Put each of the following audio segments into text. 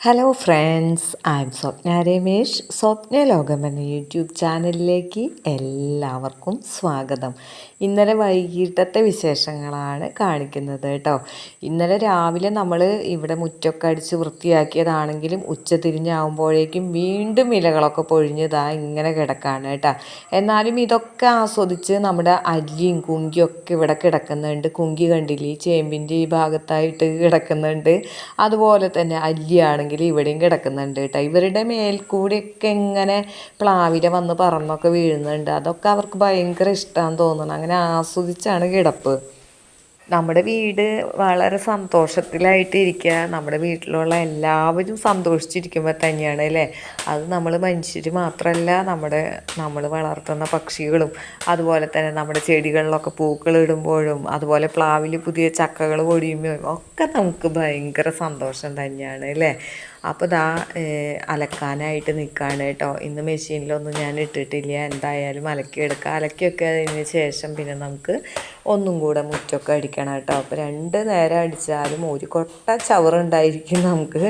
Hello friends I am Swapna Ramesh Swapna ലോകം എന്ന YouTube ചാനലിലേക്ക് എല്ലാവർക്കും സ്വാഗതം. ഇന്നലെ വൈകിട്ടത്തെ വിശേഷങ്ങളാണ് കാണിക്കുന്നത് കേട്ടോ. ഇന്നലെ രാവിലെ നമ്മൾ ഇവിടെ മുറ്റൊക്കെ അടിച്ച് വൃത്തിയാക്കിയതാണെങ്കിലും ഉച്ച തിരിഞ്ഞാവുമ്പോഴേക്കും വീണ്ടും ഇലകളൊക്കെ പൊഴിഞ്ഞതാ ഇങ്ങനെ കിടക്കാണ് കേട്ടോ. എന്നാലും ഇതൊക്കെ ആസ്വദിച്ച് നമ്മുടെ അല്ലിയും കുങ്കിയും ഒക്കെ ഇവിടെ കിടക്കുന്നുണ്ട്. കുങ്കി കണ്ടില്ലേ? ചേമ്പിന്റെ ഈ ഭാഗത്തായിട്ട് കിടക്കുന്നുണ്ട്. അതുപോലെ തന്നെ അല്ലിയാണെങ്കിൽ ആണെങ്കിൽ ഇവിടെയും കിടക്കുന്നുണ്ട് കേട്ടോ ഇവരുടെ മേൽക്കൂടിയൊക്കെ എങ്ങനെ പ്ലാവില വന്ന് പറന്നൊക്കെ വീഴുന്നുണ്ട്. അതൊക്കെ അവർക്ക് ഭയങ്കര ഇഷ്ടമാണെന്ന് തോന്നുന്നു. അങ്ങനെ ആസ്വദിച്ചാണ് കിടപ്പ്. നമ്മുടെ വീട് വളരെ സന്തോഷത്തിലായിട്ടിരിക്കുക. നമ്മുടെ വീട്ടിലുള്ള എല്ലാവരും സന്തോഷിച്ചിരിക്കുമ്പോൾ തന്നെയാണ് അല്ലേ? അത് നമ്മൾ മനുഷ്യർ മാത്രമല്ല നമ്മുടെ നമ്മൾ വളർത്തുന്ന പക്ഷികളും അതുപോലെ തന്നെ നമ്മുടെ ചെടികളിലൊക്കെ പൂക്കൾ ഇടുമ്പോഴും അതുപോലെ പ്ലാവിൽ പുതിയ ചക്കകൾ പൊടിയുമ്പോഴും ഒക്കെ നമുക്ക് ഭയങ്കര സന്തോഷം തന്നെയാണ് അല്ലേ? അപ്പോൾ ദാ അലക്കാനായിട്ട് നിൽക്കുകയാണ് കേട്ടോ. ഇന്ന് മെഷീനിലൊന്നും ഞാൻ ഇട്ടിട്ടില്ല. എന്തായാലും അലക്കി എടുക്കുക അലക്കിയൊക്കെ അതിന് ശേഷം പിന്നെ നമുക്ക് ഒന്നും കൂടെ മുറ്റൊക്കെ അടിക്കണം കേട്ടോ. അപ്പോൾ രണ്ട് നേരം അടിച്ചാലും ഒരു കൊട്ട ചവറുണ്ടായിരിക്കും നമുക്ക്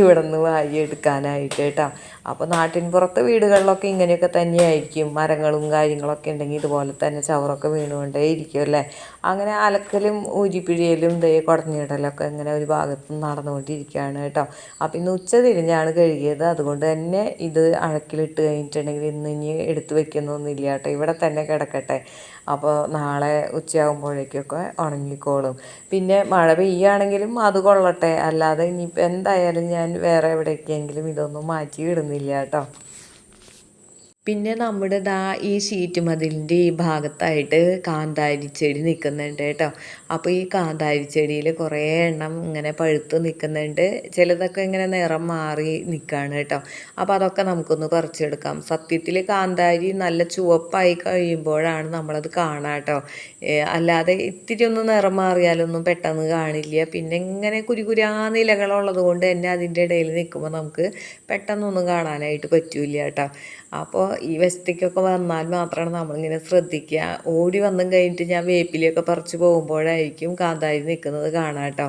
ഇവിടെ നിന്ന് വാരി എടുക്കാനായിട്ട് കേട്ടോ. അപ്പോൾ നാട്ടിൻ പുറത്ത് വീടുകളിലൊക്കെ ഇങ്ങനെയൊക്കെ തന്നെയായിരിക്കും. മരങ്ങളും കാര്യങ്ങളൊക്കെ ഉണ്ടെങ്കിൽ ഇതുപോലെ തന്നെ ചവറൊക്കെ വീണുകൊണ്ടേ ഇരിക്കും അല്ലേ? അങ്ങനെ അലക്കലും ഊരിപ്പിഴിയലും ദേ കുടഞ്ഞിടലൊക്കെ ഇങ്ങനെ ഒരു ഭാഗത്ത് നടന്നുകൊണ്ടിരിക്കുകയാണ് കേട്ടോ. അപ്പം ഇന്ന് ഉച്ച തിരിഞ്ഞാണ് കഴുകിയത്. അതുകൊണ്ട് തന്നെ ഇത് അഴക്കിലിട്ട് കഴിഞ്ഞിട്ടുണ്ടെങ്കിൽ ഇന്ന് ഇനി എടുത്തു വെക്കുന്നൊന്നുമില്ല കേട്ടോ. ഇവിടെ തന്നെ കിടക്കട്ടെ. അപ്പോൾ നാളെ ഉച്ചയാകുമ്പോഴേക്കൊക്കെ ഉണങ്ങിക്കോളും. പിന്നെ മഴ പെയ്യുകയാണെങ്കിലും അത് കൊള്ളട്ടെ. അല്ലാതെ ഇനിയിപ്പോൾ എന്തായാലും ഞാൻ വേറെ എവിടേക്കെങ്കിലും ഇതൊന്നും മാറ്റി ഇടുന്നില്ല കേട്ടോ. പിന്നെ നമ്മുടെ ദാ ഈ ഷീറ്റ് മതിലിന്റെ ഈ ഭാഗത്തായിട്ട് കാന്താരി ചെടി നിൽക്കുന്നുണ്ട് കേട്ടോ. അപ്പോൾ ഈ കാന്താരി ചെടിയിൽ കുറേ എണ്ണം ഇങ്ങനെ പഴുത്ത് നിൽക്കുന്നുണ്ട്. ചിലതൊക്കെ ഇങ്ങനെ നിറം മാറി നിൽക്കുകയാണ് കേട്ടോ. അപ്പോൾ അതൊക്കെ നമുക്കൊന്ന് പറിച്ചെടുക്കാം. സത്യത്തിൽ കാന്താരി നല്ല ചുവപ്പായി കഴിയുമ്പോഴാണ് നമ്മളത് കാണുക കേട്ടോ. അല്ലാതെ ഇത്തിരി ഒന്ന് നിറം മാറിയാലൊന്നും പെട്ടെന്ന് കാണില്ല. പിന്നെ ഇങ്ങനെ കുരുകുരാ നിലകളുള്ളത് കൊണ്ട് തന്നെ അതിന്റെ ഇടയിൽ നിൽക്കുമ്പോൾ നമുക്ക് പെട്ടെന്നൊന്നും കാണാനായിട്ട് പറ്റില്ല കേട്ടോ. അപ്പോൾ ഈ വശത്തേക്കൊക്കെ വന്നാൽ മാത്രമാണ് നമ്മളിങ്ങനെ ശ്രദ്ധിക്കുക. ഓടി വന്നും കഴിഞ്ഞിട്ട് ഞാൻ വേപ്പിലയൊക്കെ പറിച്ച് പോകുമ്പോഴായിരിക്കും കാന്താരി നിൽക്കുന്നത് കാണാം കേട്ടോ.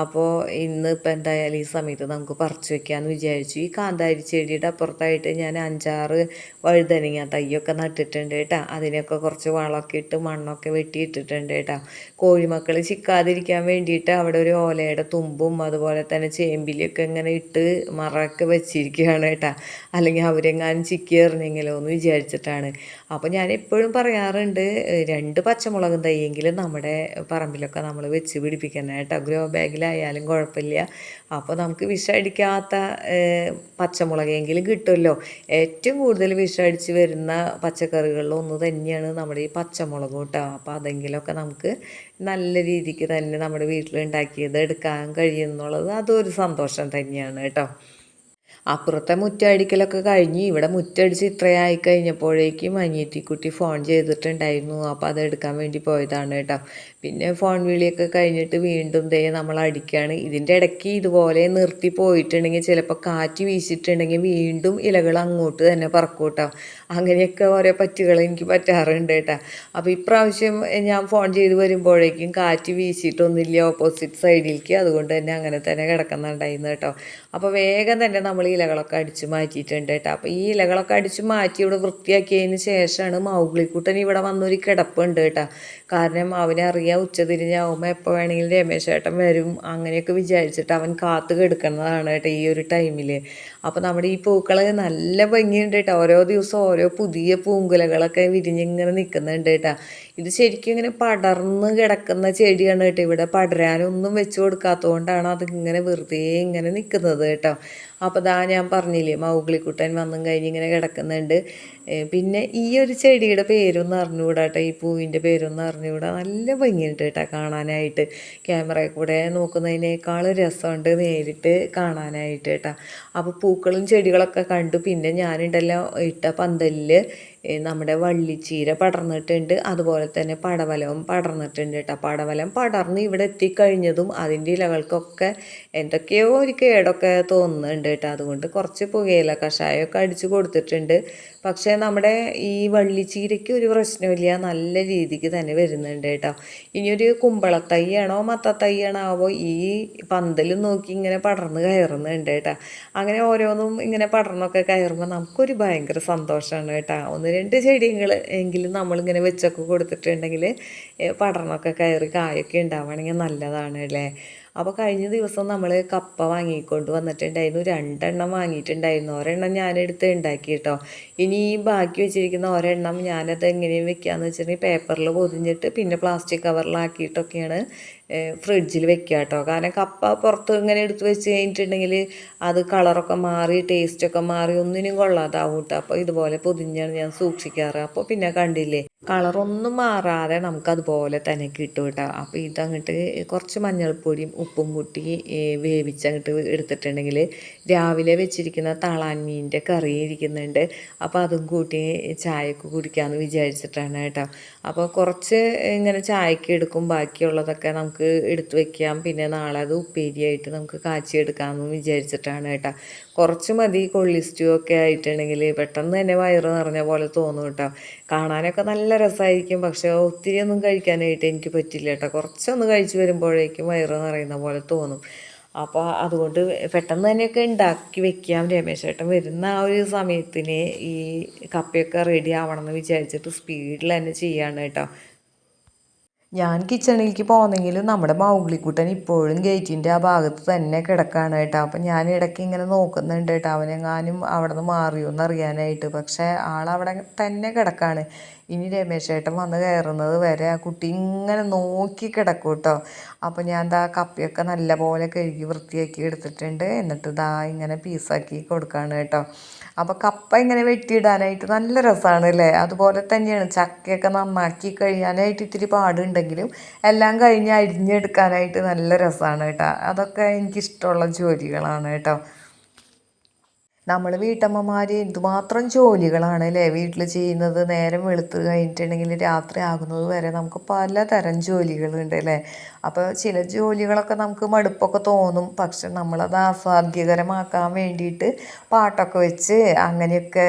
അപ്പോൾ ഇന്ന് ഇപ്പം എന്തായാലും ഈ സമയത്ത് നമുക്ക് പറിച്ചു വെക്കാമെന്ന് വിചാരിച്ചു. ഈ കാന്താരി ചെടിയുടെ അപ്പുറത്തായിട്ട് ഞാൻ അഞ്ചാറ് വഴുതനങ്ങ തയ്യൊക്കെ നട്ടിട്ടുണ്ട് കേട്ടോ. അതിനൊക്കെ കുറച്ച് വളമൊക്കെ ഇട്ട് മണ്ണൊക്കെ വെട്ടിയിട്ടിട്ടുണ്ട് കേട്ടോ. കോഴിമക്കൾ ചിക്കാതിരിക്കാൻ വേണ്ടിയിട്ട് അവിടെ ഒരു ഓലയുടെ തുമ്പും അതുപോലെ തന്നെ ചേമ്പിലൊക്കെ ഇങ്ങനെ ഇട്ട് മറക്കെ വെച്ചിരിക്കുകയാണ് കേട്ടോ. അല്ലെങ്കിൽ അവരെങ്ങാനും ചിക്കി എറിഞ്ഞെങ്കിലോ എന്ന് വിചാരിച്ചിട്ടാണ്. അപ്പോൾ ഞാൻ എപ്പോഴും പറയാറുണ്ട് രണ്ട് പച്ചമുളകും തയ്യെങ്കിലും നമ്മുടെ പറമ്പിലൊക്കെ നമ്മൾ വെച്ച് പിടിപ്പിക്കണം കേട്ടോ. ഗ്രോ ബാഗിലായാലും കുഴപ്പമില്ല. അപ്പോൾ നമുക്ക് വിഷമടിക്കാത്ത പച്ചമുളകെങ്കിലും കിട്ടുമല്ലോ. ഏറ്റവും കൂടുതൽ വിഷമടിച്ച് വരുന്ന പച്ചക്കറികളിൽ ഒന്ന് തന്നെയാണ് നമ്മുടെ ഈ പച്ചമുളക് കേട്ടോ അപ്പോൾ അതെങ്കിലുമൊക്കെ നമുക്ക് നല്ല രീതിക്ക് തന്നെ നമ്മുടെ വീട്ടിലുണ്ടാക്കിയത് എടുക്കാൻ കഴിയുന്നുള്ളത് അതൊരു സന്തോഷം തന്നെയാണ് കേട്ടോ അപ്പുറത്തെ മുറ്റടിക്കലൊക്കെ കഴിഞ്ഞ് ഇവിടെ മുറ്റടിച്ച് ഇത്രയായി കഴിഞ്ഞപ്പോഴേക്കും അനിയത്തിക്കുട്ടി ഫോൺ ചെയ്തിട്ടുണ്ടായിരുന്നു. അപ്പോൾ അത് എടുക്കാൻ വേണ്ടി പോയതാണ് കേട്ടോ പിന്നെ ഫോൺ വിളിയൊക്കെ കഴിഞ്ഞിട്ട് വീണ്ടും ദേ നമ്മൾ അടിക്കുകയാണ് ഇതിന്റെ ഇടയ്ക്ക് ഇതുപോലെ നിർത്തി പോയിട്ടുണ്ടെങ്കിൽ ചിലപ്പോൾ കാറ്റ് വീശിട്ടുണ്ടെങ്കിൽ വീണ്ടും ഇലകൾ അങ്ങോട്ട് തന്നെ പറക്കൂട്ടോ അങ്ങനെയൊക്കെ ഓരോ പറ്റുകൾ എനിക്ക് പറ്റാറുണ്ട് കേട്ടോ അപ്പോൾ ഇപ്രാവശ്യം ഞാൻ ഫോൺ ചെയ്ത് വരുമ്പോഴേക്കും കാറ്റ് വീശിയിട്ടൊന്നുമില്ല ഓപ്പോസിറ്റ് സൈഡിലേക്ക് അതുകൊണ്ട് തന്നെ അങ്ങനെ തന്നെ കിടക്കുന്നുണ്ടായിരുന്നു കേട്ടോ അപ്പോൾ വേഗം തന്നെ നമ്മൾ ഇലകളൊക്കെ അടിച്ച് മാറ്റിയിട്ടുണ്ട് കേട്ടോ അപ്പോൾ ഈ ഇലകളൊക്കെ അടിച്ച് മാറ്റി ഇവിടെ വൃത്തിയാക്കിയതിന് ശേഷമാണ് മൗഗ്ലിക്കുട്ടൻ ഇവിടെ വന്നൊരു കിടപ്പുണ്ട് കേട്ടോ കാരണം അവനറിയാം ഉച്ച ആവുമ്പോൾ എപ്പോൾ വേണമെങ്കിലും രമേശ് ഏട്ടൻ വരും. അങ്ങനെയൊക്കെ വിചാരിച്ചിട്ട് അവൻ കാത്തു കിടക്കുന്നതാണ് കേട്ടോ ഈ ഒരു ടൈമിൽ അപ്പോൾ നമ്മുടെ ഈ പൂക്കൾ നല്ല ഭംഗിയുണ്ട് കേട്ടോ ഓരോ ദിവസവും ഓരോ പുതിയ പൂങ്കുലകളൊക്കെ വിരിഞ്ഞിങ്ങനെ നിൽക്കുന്നുണ്ട് കേട്ടോ ഇത് ശരിക്കും ഇങ്ങനെ പടർന്ന് കിടക്കുന്ന ചെടിയാണ് കേട്ടോ ഇവിടെ പടരാനൊന്നും വെച്ച് കൊടുക്കാത്തതുകൊണ്ടാണ് അതിങ്ങനെ വെറുതെ ഇങ്ങനെ നിൽക്കുന്നത് കേട്ടോ അപ്പോൾ ദാ ഞാൻ പറഞ്ഞില്ലേ മൗഗ്ലിക്കുട്ടൻ വന്നും കഴിഞ്ഞ് ഇങ്ങനെ കിടക്കുന്നുണ്ട്. പിന്നെ ഈ ഒരു ചെടിയുടെ പേരൊന്നും അറിഞ്ഞുകൂടാ കേട്ടോ ഈ പൂവിന്റെ പേരൊന്നും അറിഞ്ഞുകൂടാ. നല്ല ഭംഗിയുണ്ട് കേട്ടോ കാണാനായിട്ട്. ക്യാമറയിൽ കൂടെ നോക്കുന്നതിനേക്കാൾ രസമുണ്ട് നേരിട്ട് കാണാനായിട്ട് കേട്ടോ അപ്പോൾ പൂക്കളും ചെടികളൊക്കെ കണ്ടു. പിന്നെ ഞാനുണ്ടല്ലോ ഇട്ട പന്തലിൽ നമ്മുടെ വള്ളിച്ചീര പടർന്നിട്ടുണ്ട്. അതുപോലെ തന്നെ പടവലവും പടർന്നിട്ടുണ്ട് കേട്ടോ പടവലം പടർന്ന് ഇവിടെ എത്തിക്കഴിഞ്ഞതും അതിന്റെ ഇലകൾക്കൊക്കെ എന്തൊക്കെയോ ഒരു കേടൊക്കെ തോന്നുന്നുണ്ട് കേട്ടോ അതുകൊണ്ട് കുറച്ച് പുകയില കഷായമൊക്കെ അടിച്ച് കൊടുത്തിട്ടുണ്ട്. പക്ഷേ നമ്മുടെ ഈ വള്ളിച്ചീരയ്ക്ക് ഒരു പ്രശ്നമില്ല. നല്ല രീതിക്ക് തന്നെ വരുന്നുണ്ട് കേട്ടോ ഇനിയൊരു കുമ്പളത്തൈയാണോ മത്തത്തൈയാണോ ആവോ ഈ പന്തലും നോക്കി ഇങ്ങനെ പടർന്ന് കയറുന്നുണ്ട് കേട്ടോ അങ്ങനെ ഓരോന്നും ഇങ്ങനെ പടർന്നൊക്കെ കയറുമ്പോൾ നമുക്കൊരു ഭയങ്കര സന്തോഷമാണ് കേട്ടോ ഒന്ന് രണ്ട് ചെടികൾ എങ്കിലും നമ്മളിങ്ങനെ വെച്ചൊക്കെ കൊടുത്തിട്ടുണ്ടെങ്കിൽ പടർന്നൊക്കെ കയറി കായൊക്കെ ഉണ്ടാവുകയാണെങ്കിൽ നല്ലതാണ് അല്ലേ? അപ്പോൾ കഴിഞ്ഞ ദിവസം നമ്മൾ കപ്പ വാങ്ങിക്കൊണ്ട് വന്നിട്ടുണ്ടായിരുന്നു. രണ്ടെണ്ണം വാങ്ങിയിട്ടുണ്ടായിരുന്നു. ഒരെണ്ണം ഞാനെടുത്ത് ഉണ്ടാക്കി കേട്ടോ ഇനി ഈ ബാക്കി വെച്ചിരിക്കുന്ന ഒരെണ്ണം ഞാനത് എങ്ങനെയും വെക്കാന്ന് വെച്ചിട്ടുണ്ടെങ്കിൽ പേപ്പറിൽ പൊതിഞ്ഞിട്ട് പിന്നെ പ്ലാസ്റ്റിക് കവറിലാക്കിയിട്ടൊക്കെയാണ് ഫ്രിഡ്ജിൽ വെക്കുക കേട്ടോ കാരണം കപ്പ പുറത്ത് ഇങ്ങനെ എടുത്ത് വെച്ച് കഴിഞ്ഞിട്ടുണ്ടെങ്കിൽ അത് കളറൊക്കെ മാറി ടേസ്റ്റൊക്കെ മാറി ഒന്നിനും കൊള്ളാതാവും കേട്ടോ അപ്പോൾ ഇതുപോലെ പൊതിഞ്ഞാണ് ഞാൻ സൂക്ഷിക്കാറ്. അപ്പോൾ പിന്നെ കണ്ടില്ലേ കളറൊന്നും മാറാതെ നമുക്ക് അതുപോലെ തന്നെ കിട്ടും കേട്ടോ. അപ്പോൾ ഇതങ്ങോട്ട് കുറച്ച് മഞ്ഞൾപ്പൊടിയും ഉപ്പും കൂട്ടി വേവിച്ചങ്ങോട്ട് എടുത്തിട്ടുണ്ടെങ്കിൽ രാവിലെ വെച്ചിരിക്കുന്ന തളാൻ മീനിന്റെ കറി ഇരിക്കുന്നുണ്ട്. അപ്പോൾ അതും കൂട്ടി ചായക്ക് കുടിക്കാമെന്ന് വിചാരിച്ചിട്ടാണ് കേട്ടോ. അപ്പോൾ കുറച്ച് ഇങ്ങനെ ചായക്ക് എടുക്കും ബാക്കിയുള്ളതൊക്കെ നമുക്ക് എടുത്ത് വയ്ക്കാം പിന്നെ നാളെ അത് ഉപ്പേരിയായിട്ട് നമുക്ക് കാച്ചി എടുക്കാമെന്ന് വിചാരിച്ചിട്ടാണ് കേട്ടോ. കുറച്ച് മതി കൊള്ളി സ്റ്റൂ ഒക്കെ ആയിട്ടുണ്ടെങ്കിൽ പെട്ടെന്ന് തന്നെ വയറ് നിറഞ്ഞ പോലെ തോന്നും കേട്ടോ. കാണാനൊക്കെ നല്ല രസമായിരിക്കും പക്ഷേ ഒത്തിരി ഒന്നും കഴിക്കാനായിട്ട് എനിക്ക് പറ്റില്ല കേട്ടോ. കുറച്ചൊന്ന് കഴിച്ച് വരുമ്പോഴേക്കും വയറ് നിറയുന്ന പോലെ തോന്നും. അപ്പോൾ അതുകൊണ്ട് പെട്ടെന്ന് തന്നെയൊക്കെ ഉണ്ടാക്കി വെക്കാം. രമേശേട്ടൻ വരുന്ന ആ ഒരു സമയത്തിന് ഈ കപ്പയൊക്കെ റെഡി ആവണം എന്ന് വിചാരിച്ചിട്ട് സ്പീഡിൽ തന്നെ ചെയ്യാണ് കേട്ടോ. ഞാൻ കിച്ചണിലേക്ക് പോകുന്നെങ്കിലും നമ്മുടെ മൗഗ്ലിക്കുട്ടൻ ഇപ്പോഴും ഗേറ്റിന്റെ ആ ഭാഗത്ത് തന്നെ കിടക്കാണ് കേട്ടോ. അപ്പം ഞാൻ ഇടയ്ക്ക് ഇങ്ങനെ നോക്കുന്നുണ്ട് കേട്ടോ. അവനെങ്ങാനും അവിടെ നിന്ന് മാറിയോ എന്നറിയാനായിട്ട് പക്ഷേ ആളവിടെ തന്നെ കിടക്കാണ്. ഇനി രമേശ് ഏട്ടൻ വന്ന് കയറുന്നത് വരെ ആ കുട്ടി ഇങ്ങനെ നോക്കി കിടക്കും കേട്ടോ. അപ്പോൾ ഞാൻ ദാ നല്ല പോലെ കഴുകി വൃത്തിയാക്കി എടുത്തിട്ടുണ്ട്. എന്നിട്ട് ദാ ഇങ്ങനെ പീസാക്കി കൊടുക്കുകയാണ് കേട്ടോ. അപ്പോൾ കപ്പ ഇങ്ങനെ വെട്ടിയിടാനായിട്ട് നല്ല രസമാണ് അല്ലേ അതുപോലെ തന്നെയാണ് ചക്കയൊക്കെ നന്നാക്കി കഴിയാനായിട്ട് ഇത്തിരി പാടുണ്ടെങ്കിലും എല്ലാം കഴിഞ്ഞ് അരിഞ്ഞെടുക്കാനായിട്ട് നല്ല രസമാണ് കേട്ടോ. അതൊക്കെ എനിക്കിഷ്ടമുള്ള ജോലികളാണ് കേട്ടോ. നമ്മൾ വീട്ടമ്മമാർ എന്തുമാത്രം ജോലികളാണ് അല്ലേ? വീട്ടിൽ ചെയ്യുന്നത് നേരം വെളുത്ത് കഴിഞ്ഞിട്ടുണ്ടെങ്കിൽ രാത്രി ആകുന്നത് വരെ നമുക്ക് പലതരം ജോലികളുണ്ട് അല്ലേ? അപ്പോൾ ചില ജോലികളൊക്കെ നമുക്ക് മടുപ്പൊക്കെ തോന്നും. പക്ഷെ നമ്മളത് ആസ്വാദ്യകരമാക്കാൻ വേണ്ടിയിട്ട് പാട്ടൊക്കെ വെച്ച് അങ്ങനെയൊക്കെ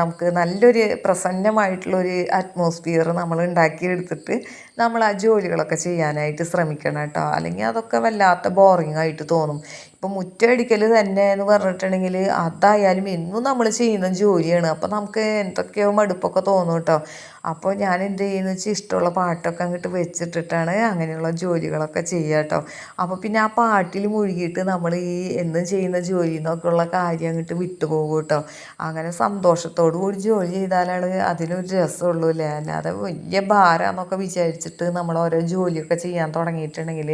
നമുക്ക് നല്ലൊരു പ്രസന്നമായിട്ടുള്ളൊരു അറ്റ്മോസ്ഫിയർ നമ്മൾ ഉണ്ടാക്കിയെടുത്തിട്ട് നമ്മൾ ആ ജോലികളൊക്കെ ചെയ്യാനായിട്ട് ശ്രമിക്കണം കേട്ടോ. അല്ലെങ്കിൽ അതൊക്കെ വല്ലാത്ത ബോറിംഗ് ആയിട്ട് തോന്നും. ഇപ്പം മുറ്റമടിക്കൽ തന്നെ എന്ന് പറഞ്ഞിട്ടുണ്ടെങ്കിൽ അതായാലും എന്നും നമ്മൾ ചെയ്യുന്ന ജോലിയാണ്. അപ്പം നമുക്ക് എന്തൊക്കെയോ മടുപ്പൊക്കെ തോന്നും കേട്ടോ. അപ്പോൾ ഞാൻ എന്ത് ചെയ്യുന്നു വെച്ചാൽ ഇഷ്ടമുള്ള പാട്ടൊക്കെ അങ്ങോട്ട് വെച്ചിട്ടിട്ടാണ് അങ്ങനെയുള്ള ജോലികളൊക്കെ ചെയ്യുക കേട്ടോ അപ്പോൾ പിന്നെ ആ പാട്ടിൽ മുഴുകിയിട്ട് നമ്മൾ ഈ എന്നും ചെയ്യുന്ന ജോലി എന്നൊക്കെയുള്ള കാര്യം അങ്ങോട്ട് വിട്ടുപോകും കേട്ടോ അങ്ങനെ സന്തോഷത്തോടു കൂടി ജോലി ചെയ്താലാണ് അതിനൊരു രസമുള്ളൂ അല്ലേ? അല്ലാതെ വലിയ ഭാരമെന്നൊക്കെ വിചാരിച്ചിട്ട് നമ്മൾ ഓരോ ജോലിയൊക്കെ ചെയ്യാൻ തുടങ്ങിയിട്ടുണ്ടെങ്കിൽ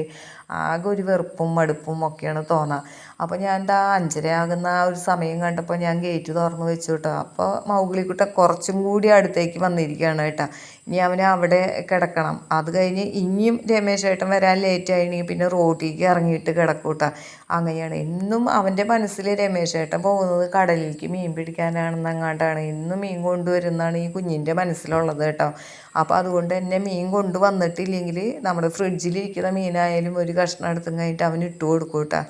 ആകെ ഒരു വെറുപ്പും മടുപ്പും ഒക്കെയാണ് തോന്നുക അപ്പോൾ ഞാൻ എന്താ അഞ്ചര ആകുന്ന ആ ഒരു സമയം കണ്ടപ്പോൾ ഞാൻ ഗേറ്റ് തുറന്ന് വെച്ചു കേട്ടോ അപ്പോൾ മൗഗ്ലിക്കുട്ട കുറച്ചും കൂടി അടുത്തേക്ക് വന്നിരിക്കുകയാണ് കേട്ടോ. ഇനി അവന് അവിടെ കിടക്കണം. അത് കഴിഞ്ഞ് ഇനിയും രമേശ് ഏട്ടൻ വരാൻ ലേറ്റ് ആയിരുന്നെങ്കിൽ പിന്നെ റോട്ടിലേക്ക് ഇറങ്ങിയിട്ട് കിടക്കും കേട്ടോ അങ്ങനെയാണ്. എന്നും അവന്റെ മനസ്സിൽ രമേശ് ഏട്ടൻ പോകുന്നത് കടലിലേക്ക് മീൻ പിടിക്കാനാണെന്നങ്ങാണ്ടാണ് ഇന്നും മീൻ കൊണ്ടുവരുന്നതാണ് ഈ കുഞ്ഞിന്റെ മനസ്സിലുള്ളത് കേട്ടോ. അപ്പോൾ അതുകൊണ്ട് തന്നെ മീൻ കൊണ്ടുവന്നിട്ടില്ലെങ്കിൽ നമ്മുടെ ഫ്രിഡ്ജിലിരിക്കുന്ന മീനായാലും ഒരു കഷ്ണം എടുത്തും കഴിഞ്ഞിട്ട് അവന് ഇട്ട് കൊടുക്കും കേട്ടോ.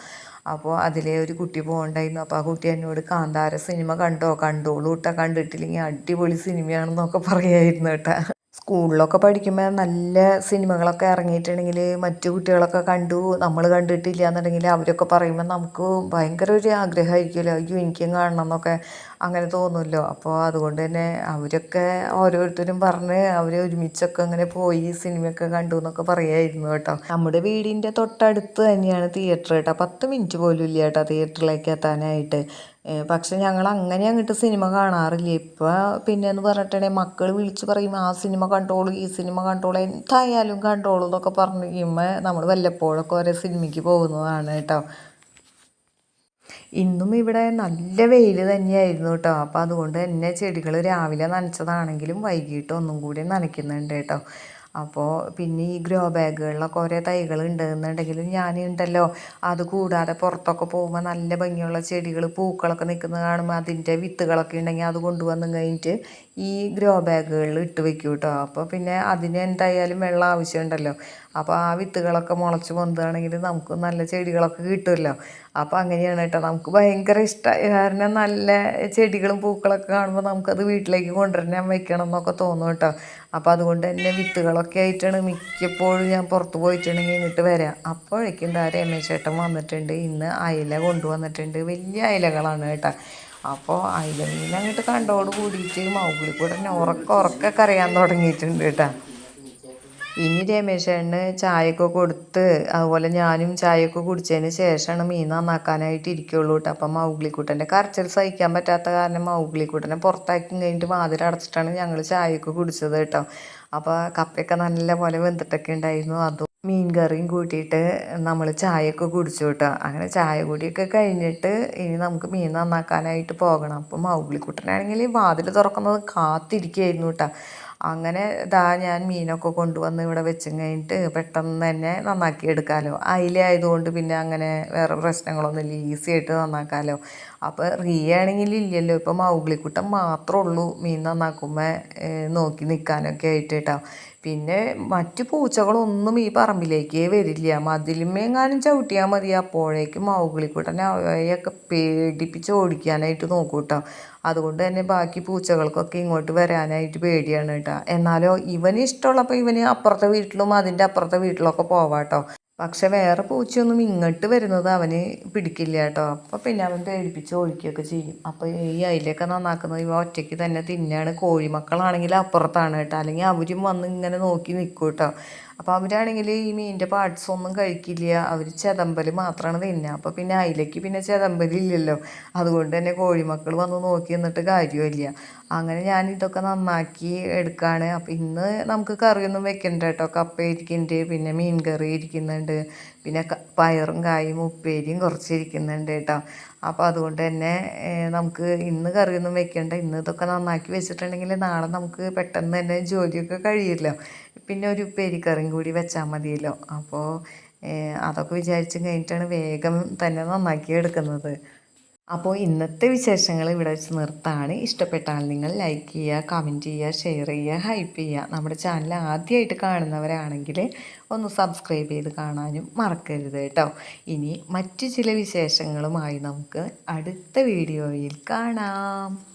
അപ്പോൾ അതിലെ ഒരു കുട്ടി പോകണ്ടായിരുന്നു. അപ്പോൾ ആ കുട്ടി എന്നോട് കാന്താര സിനിമ കണ്ടോ? കണ്ടോളൂ കേട്ടോ കണ്ടിട്ടില്ലെങ്കിൽ അടിപൊളി സിനിമയാണെന്നൊക്കെ പറയായിരുന്നു കേട്ടോ സ്കൂളിലൊക്കെ പഠിക്കുമ്പോൾ നല്ല സിനിമകളൊക്കെ ഇറങ്ങിയിട്ടുണ്ടെങ്കിൽ മറ്റു കുട്ടികളൊക്കെ കണ്ടു. നമ്മൾ കണ്ടിട്ടില്ല എന്നുണ്ടെങ്കിൽ അവരൊക്കെ പറയുമ്പോൾ നമുക്ക് ഭയങ്കര ഒരു ആഗ്രഹമായിരിക്കുമല്ലോ. അയ്യോ എനിക്കും കാണണം എന്നൊക്കെ. അങ്ങനെ തോന്നുമല്ലോ അപ്പോൾ അതുകൊണ്ട് തന്നെ അവരൊക്കെ ഓരോരുത്തരും പറഞ്ഞ് അവർ ഒരുമിച്ചൊക്കെ അങ്ങനെ പോയി സിനിമയൊക്കെ കണ്ടു എന്നൊക്കെ പറയായിരുന്നു കേട്ടോ. നമ്മുടെ വീടിന്റെ തൊട്ടടുത്ത് തന്നെയാണ് തിയേറ്റർ കേട്ടോ. പത്ത് മിനിറ്റ് പോലും ഇല്ല കേട്ടോ തിയേറ്ററിലേക്ക് എത്താനായിട്ട്. പക്ഷെ ഞങ്ങൾ അങ്ങനെ അങ്ങോട്ട് സിനിമ കാണാറില്ല. ഇപ്പോൾ പിന്നെ എന്ന് പറഞ്ഞിട്ടുണ്ടെങ്കിൽ മക്കൾ വിളിച്ച് പറയും ആ സിനിമ കണ്ടോളൂ ഈ സിനിമ കണ്ടോളൂ എന്തായാലും കണ്ടോളൂ എന്നൊക്കെ പറഞ്ഞു കഴിയുമ്പോൾ നമ്മൾ വല്ലപ്പോഴൊക്കെ ഓരോ സിനിമയ്ക്ക് പോകുന്നതാണ് കേട്ടോ. ഇന്നും ഇവിടെ നല്ല വെയിൽ തന്നെയായിരുന്നു കേട്ടോ. അപ്പോൾ അതുകൊണ്ട് തന്നെ ചെടികൾ രാവിലെ നനച്ചതാണെങ്കിലും വൈകിട്ട് ഒന്നും കൂടി നനയ്ക്കുന്നുണ്ട് കേട്ടോ. അപ്പോൾ പിന്നെ ഈ ഗ്രോ ബാഗുകളിലൊക്കെ ഓരോ തൈകൾ ഉണ്ടെന്നുണ്ടെങ്കിൽ ഞാനുണ്ടല്ലോ അത് കൂടാതെ പുറത്തൊക്കെ പോകുമ്പോൾ നല്ല ഭംഗിയുള്ള ചെടികൾ പൂക്കളൊക്കെ നിൽക്കുന്നത് കാണുമ്പോൾ അതിന്റെ വിത്തുകളൊക്കെ ഉണ്ടെങ്കിൽ അത് കൊണ്ടുവന്ന് കഴിഞ്ഞിട്ട് ഈ ഗ്രോ ബാഗുകളിൽ ഇട്ട് വെക്കും കേട്ടോ. അപ്പോൾ പിന്നെ അതിന് എന്തായാലും വെള്ളം ആവശ്യമുണ്ടല്ലോ. അപ്പോൾ ആ വിത്തുകളൊക്കെ മുളച്ച് പൊന്തുകയാണെങ്കിൽ നമുക്ക് നല്ല ചെടികളൊക്കെ കിട്ടുമല്ലോ. അപ്പോൾ അങ്ങനെയാണ് കേട്ടോ. നമുക്ക് ഭയങ്കര ഇഷ്ടമായി. കാരണം നല്ല ചെടികളും പൂക്കളൊക്കെ കാണുമ്പോൾ നമുക്കത് വീട്ടിലേക്ക് കൊണ്ടുവരാൻ വെക്കണം എന്നൊക്കെ തോന്നും കേട്ടോ. അപ്പോൾ അതുകൊണ്ട് തന്നെ വിത്തുകളൊക്കെ ആയിട്ടാണ് മിക്കപ്പോഴും ഞാൻ പുറത്ത് പോയിട്ടുണ്ടെങ്കിൽ ഇങ്ങോട്ട് വരാം. അപ്പോഴേക്കും രമേശ് ചേട്ടൻ വന്നിട്ടുണ്ട്. ഇന്ന് അയില കൊണ്ടുവന്നിട്ടുണ്ട്. വലിയ അയലകളാണ് കേട്ടോ. അപ്പോൾ അയില മീൻ അങ്ങോട്ട് കണ്ടോട് കൂടിയിട്ട് മൗഗിളി കൂടെ ഉറക്കം ഉറക്കൊക്കെ അറിയാൻ തുടങ്ങിയിട്ടുണ്ട് കേട്ടോ. ഇനി രമേശേട്ടന് ചായയൊക്കെ കൊടുത്ത് അതുപോലെ ഞാനും ചായയൊക്കെ കുടിച്ചതിന് ശേഷമാണ് മീൻ നന്നാക്കാനായിട്ട് ഇരിക്കുള്ളൂ കേട്ടോ അപ്പം മൗഗ്ലിക്കുട്ടന്റെ കരച്ചിൽ സഹിക്കാൻ പറ്റാത്ത കാരണം മൗഗ്ലിക്കുട്ടനെ പുറത്താക്കി കഴിഞ്ഞിട്ട് വാതിൽ അടച്ചിട്ടാണ് ഞങ്ങൾ ചായയൊക്കെ കുടിച്ചത് കേട്ടോ അപ്പോൾ കപ്പയൊക്കെ നല്ല പോലെ വെന്തിട്ടൊക്കെ ഉണ്ടായിരുന്നു. അതും മീൻ കറിയും കൂട്ടിയിട്ട് നമ്മൾ ചായയൊക്കെ കുടിച്ചു കേട്ടോ അങ്ങനെ ചായ കൂടിയൊക്കെ കഴിഞ്ഞിട്ട് ഇനി നമുക്ക് മീൻ നന്നാക്കാനായിട്ട് പോകണം. അപ്പം മൗഗ്ലിക്കുട്ടനാണെങ്കിൽ വാതിൽ തുറക്കുന്നത് കാത്തിരിക്കുകയായിരുന്നു കേട്ടോ അങ്ങനെ ഇതാ ഞാൻ മീനൊക്കെ കൊണ്ടുവന്ന് ഇവിടെ വെച്ചും കഴിഞ്ഞിട്ട് പെട്ടെന്ന് തന്നെ നന്നാക്കി എടുക്കാമല്ലോ അയില ആയതുകൊണ്ട് പിന്നെ അങ്ങനെ വേറെ പ്രശ്നങ്ങളൊന്നുമില്ല. ഈസി ആയിട്ട് നന്നാക്കാമല്ലോ അപ്പോൾ റിയ ആണെങ്കിൽ ഇല്ലല്ലോ. ഇപ്പം മൗഗ്ലിക്കുട്ടൻ മാത്രമേ ഉള്ളൂ മീൻ നന്നാക്കുമ്പോൾ നോക്കി നിൽക്കാനൊക്കെ ആയിട്ട് കേട്ടോ പിന്നെ മറ്റു പൂച്ചകളൊന്നും ഈ പറമ്പിലേക്കേ വരില്ല. മതിലുമേങ്ങാനും ചവിട്ടിയാൽ മതി. അപ്പോഴേക്കും മൗഗിളിക്കൂട്ടൻ അവയൊക്കെ പേടിപ്പിച്ച് ഓടിക്കാനായിട്ട് നോക്കൂ കേട്ടോ അതുകൊണ്ട് തന്നെ ബാക്കി പൂച്ചകൾക്കൊക്കെ ഇങ്ങോട്ട് വരാനായിട്ട് പേടിയാണ് കേട്ടോ. എന്നാലോ ഇവന് ഇഷ്ടമുള്ളപ്പോൾ ഇവന് അപ്പുറത്തെ വീട്ടിലും അതിന്റെ അപ്പുറത്തെ വീട്ടിലൊക്കെ പോവാട്ടോ. പക്ഷെ വേറെ പൂച്ചയൊന്നും ഇങ്ങോട്ട് വരുന്നത് അവന് പിടിക്കില്ല കേട്ടോ. അപ്പോൾ പിന്നെ അവൻ പേടിപ്പിച്ച് ഒഴിക്കുകയൊക്കെ ചെയ്യും. അപ്പോൾ ഈ അയിലൊക്കെ നന്നാക്കുന്നത് ഇവ ഒറ്റയ്ക്ക് തന്നെ തിന്നാണ്. കോഴിമക്കളാണെങ്കിൽ അപ്പുറത്താണ് കേട്ടോ. അല്ലെങ്കിൽ അവരും വന്ന് ഇങ്ങനെ നോക്കി നിൽക്കും കേട്ടോ. അപ്പോൾ അവരാണെങ്കിൽ ഈ മീനിന്റെ പാർട്സ് ഒന്നും കഴിക്കില്ല. അവർ ചെതമ്പൽ മാത്രമാണ് തിന്നുക അപ്പോൾ പിന്നെ അതിലേക്ക് പിന്നെ ചെതമ്പലില്ലല്ലോ അതുകൊണ്ട് തന്നെ കോഴിമക്കൾ വന്ന് നോക്കി നിന്നിട്ട് കാര്യമില്ല അങ്ങനെ ഞാൻ ഇതൊക്കെ നന്നാക്കി എടുക്കുകയാണ് അപ്പോൾ ഇന്ന് നമുക്ക് കറിയൊന്നും വെക്കണ്ട കേട്ടോ. കപ്പ ഇരിക്കുന്നുണ്ട് പിന്നെ മീൻ കറി ഇരിക്കുന്നുണ്ട്. പിന്നെ പയറും കായും ഉപ്പേരിയും കുറച്ചിരിക്കുന്നുണ്ട് കേട്ടോ. അപ്പോൾ അതുകൊണ്ട് തന്നെ നമുക്ക് ഇന്ന് കറിയൊന്നും വെക്കേണ്ട. ഇന്ന് ഇതൊക്കെ നന്നാക്കി വെച്ചിട്ടുണ്ടെങ്കിൽ നാളെ നമുക്ക് പെട്ടെന്ന് തന്നെ ജോലിയൊക്കെ കഴിയുമല്ലോ. പിന്നെ ഒരു ഉപ്പേരിക്കറിയും കൂടി വെച്ചാൽ മതിയല്ലോ. അപ്പോൾ അതൊക്കെ വിചാരിച്ച് കഴിഞ്ഞിട്ടാണ് വേഗം തന്നെ നന്നാക്കി എടുക്കുന്നത്. അപ്പോൾ ഇന്നത്തെ വിശേഷങ്ങൾ ഇവിടെ വെച്ച് നിർത്താണ്. ഇഷ്ടപ്പെട്ടാൽ നിങ്ങൾ ലൈക്ക് ചെയ്യുക കമന്റ് ചെയ്യുക ഷെയർ ചെയ്യുക ഹൈപ്പ് ചെയ്യുക. നമ്മുടെ ചാനൽ ആദ്യമായിട്ട് കാണുന്നവരാണെങ്കിൽ ഒന്ന് സബ്സ്ക്രൈബ് ചെയ്ത് കാണാനും മറക്കരുത് കേട്ടോ. ഇനി മറ്റു ചില വിശേഷങ്ങളുമായി നമുക്ക് അടുത്ത വീഡിയോയിൽ കാണാം.